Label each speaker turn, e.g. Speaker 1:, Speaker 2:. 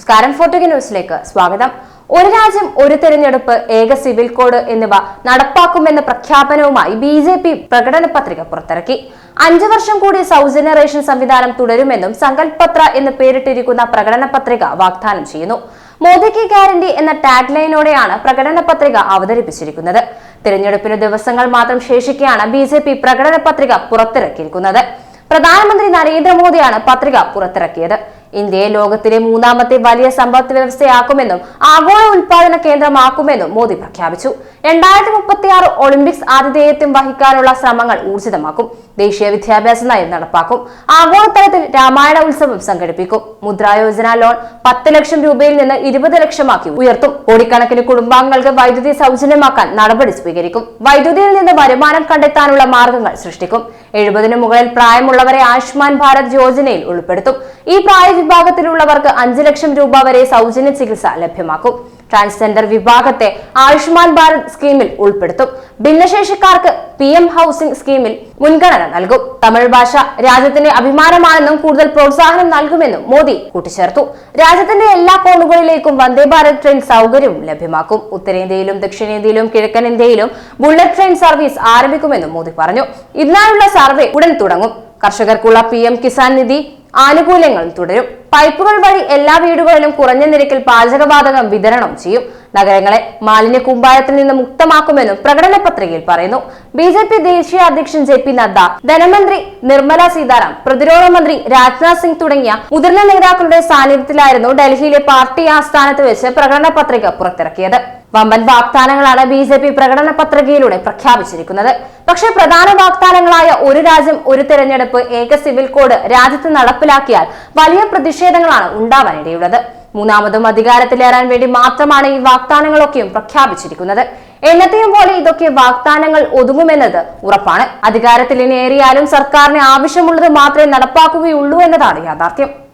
Speaker 1: നമസ്കാരം. ഫോർട്ടുഗ ന്യൂസിലേക്ക് സ്വാഗതം. ഒരു രാജ്യം ഒരു തെരഞ്ഞെടുപ്പ് ഏക സിവിൽ കോഡ് എന്നിവ നടപ്പാക്കുമെന്ന പ്രഖ്യാപനവുമായി ബി ജെ പി പ്രകടന പത്രിക പുറത്തിറക്കി. അഞ്ചു വർഷം കൂടി സൗജന്യ റേഷൻ സംവിധാനം തുടരുമെന്നും സങ്കൽപത്ര എന്ന് പേരിട്ടിരിക്കുന്ന പ്രകടന പത്രിക വാഗ്ദാനം ചെയ്യുന്നു. മോദിക്ക് ഗ്യാരണ്ടി എന്ന ടാഗ് ലൈനോടെയാണ് പ്രകടന പത്രിക അവതരിപ്പിച്ചിരിക്കുന്നത്. തിരഞ്ഞെടുപ്പിന് ദിവസങ്ങൾ മാത്രം ശേഷിക്കെയാണ് ബി ജെ പി പ്രകടന പത്രിക പുറത്തിറക്കിയിരിക്കുന്നത്. പ്രധാനമന്ത്രി നരേന്ദ്രമോദിയാണ് പത്രിക പുറത്തിറക്കിയത്. ഇന്ത്യയെ ലോകത്തിലെ മൂന്നാമത്തെ വലിയ സമ്പദ് വ്യവസ്ഥയാക്കുമെന്നും ആഗോള ഉൽപാദന കേന്ദ്രമാക്കുമെന്നും മോദി പ്രഖ്യാപിച്ചു. രണ്ടായിരത്തി മുപ്പത്തി ആറ് ഒളിമ്പിക്സ് ആതിഥേയത്വം വഹിക്കാനുള്ള ശ്രമങ്ങൾ ഊർജിതമാക്കും. ദേശീയ വിദ്യാഭ്യാസ നയം നടപ്പാക്കും. ആഗോളതലത്തിൽ രാമായണ ഉത്സവം സംഘടിപ്പിക്കും. മുദ്രായോജന ലോൺ പത്ത് ലക്ഷം രൂപയിൽ നിന്ന് ഇരുപത് ലക്ഷമാക്കി ഉയർത്തും. കോടിക്കണക്കിന് കുടുംബാംഗങ്ങൾക്ക് വൈദ്യുതി സൗജന്യമാക്കാൻ നടപടി സ്വീകരിക്കും. വൈദ്യുതിയിൽ നിന്ന് വരുമാനം കണ്ടെത്താനുള്ള മാർഗങ്ങൾ സൃഷ്ടിക്കും. എഴുപതിനു മുകളിൽ പ്രായമുള്ളവരെ ആയുഷ്മാൻ ഭാരത് യോജനയിൽ ഉൾപ്പെടുത്തും. ഈ പ്രായ വിഭാഗത്തിലുള്ളവർക്ക് അഞ്ച് ലക്ഷം രൂപ വരെ സൗജന്യ ചികിത്സ ലഭ്യമാക്കും. ട്രാൻസ്ജെൻഡർ വിഭാഗത്തെ ആയുഷ്മാൻ ഭാരത് സ്കീമിൽ ഉൾപ്പെടുത്തും. ഭിന്നശേഷിക്കാർക്ക് പി എം ഹൗസിംഗ് സ്കീമിൽ മുൻഗണന നൽകും. തമിഴ് ഭാഷ രാജ്യത്തിന്റെ അഭിമാനമാണെന്നും കൂടുതൽ പ്രോത്സാഹനം നൽകുമെന്നും മോദി കൂട്ടിച്ചേർത്തു. രാജ്യത്തിന്റെ എല്ലാ കോണുകളിലേക്കും വന്ദേ ഭാരത് ട്രെയിൻ സൗകര്യവും ലഭ്യമാക്കും. ഉത്തരേന്ത്യയിലും ദക്ഷിണേന്ത്യയിലും കിഴക്കൻ ഇന്ത്യയിലും ബുള്ളറ്റ് ട്രെയിൻ സർവീസ് ആരംഭിക്കുമെന്നും മോദി പറഞ്ഞു. ഇതിനായുള്ള സർവേ ഉടൻ തുടങ്ങും. കർഷകർക്കുള്ള പി എം കിസാൻ നിധി ആനുകൂല്യങ്ങൾ തുടരും. പൈപ്പുകൾ വഴി എല്ലാ വീടുകളിലും കുറഞ്ഞ നിരക്കിൽ പാചകവാതകം വിതരണം ചെയ്യും. നഗരങ്ങളെ മാലിന്യ കൂമ്പാരത്തിൽ നിന്ന് മുക്തമാക്കുമെന്നും പ്രകടന പത്രികയിൽ പറയുന്നു. ബി ജെ പി ദേശീയ അധ്യക്ഷൻ ജെ പി നദ്ദ ധനമന്ത്രി നിർമ്മല സീതാറാം പ്രതിരോധ മന്ത്രി രാജ്നാഥ് സിംഗ് തുടങ്ങിയ മുതിർന്ന നേതാക്കളുടെ സാന്നിധ്യത്തിലായിരുന്നു ഡൽഹിയിലെ പാർട്ടി ആസ്ഥാനത്ത് വെച്ച് പ്രകടന പത്രിക പുറത്തിറക്കിയത്. വമ്പൻ വാഗ്ദാനങ്ങളാണ് ബി ജെ പി പ്രകടന പത്രികയിലൂടെ പ്രഖ്യാപിച്ചിരിക്കുന്നത്. പക്ഷെ പ്രധാന വാഗ്ദാനങ്ങളായ ഒരു രാജ്യം ഒരു തെരഞ്ഞെടുപ്പ് ഏക സിവിൽ കോഡ് രാജ്യത്ത് നടപ്പിലാക്കിയാൽ വലിയ പ്രതിഷേധങ്ങളാണ് ഉണ്ടാവാനിടയുള്ളത്. മൂന്നാമതും അധികാരത്തിലേറാൻ വേണ്ടി മാത്രമാണ് ഈ വാഗ്ദാനങ്ങളൊക്കെയും പ്രഖ്യാപിച്ചിരിക്കുന്നത്. എന്നത്തെയും പോലെ ഇതൊക്കെ വാഗ്ദാനങ്ങൾ ഒതുങ്ങുമെന്നത് ഉറപ്പാണ്. അധികാരത്തിൽ ഇനി ഏറിയാലും സർക്കാരിന് ആവശ്യമുള്ളത് മാത്രമേ നടപ്പാക്കുകയുള്ളൂ എന്നതാണ് യാഥാർത്ഥ്യം.